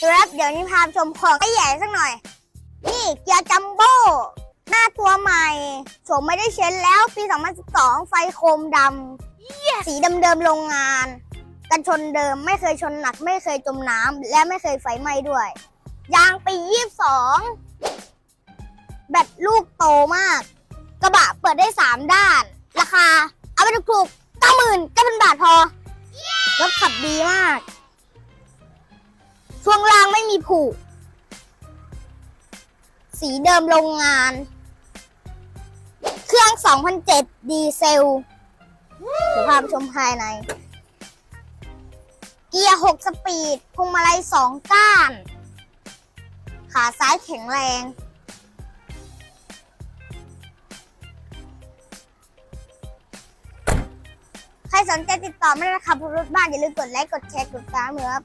ครับเดี๋ยวนี้พาชมของใหญ่สักหน่อย นี่เกียร์จัมโบ้หน้าตัวใหม่โฉมไม่ได้เช็นแล้วปี 2012 ไฟโคมดำสีเดิมๆโรงงาน กันชนเดิมไม่เคยชนหนัก ไม่เคยจมน้ำและไม่เคยไฟไหม้ด้วย ยางปี 22 แบตลูกโตมาก กระบะเปิดได้ 3 ด้าน ราคา เอาไปถูกๆ99,000 9,000บาทพอรถขับดีมาก ช่วงล่างไม่มีผุ สีเดิมโรงงาน เครื่อง 2007 ดีเซลเดี๋ยวพาไปชมภายใน เกียร์ 6 สปีดพวงมาลัย 2 ก้าน ขาซ้ายแข็งแรง ใครสนใจติดต่อไม่ได้นะครับรถบ้านอย่าลืมกดไลค์ กดแชร์ กดตามเหมือครับ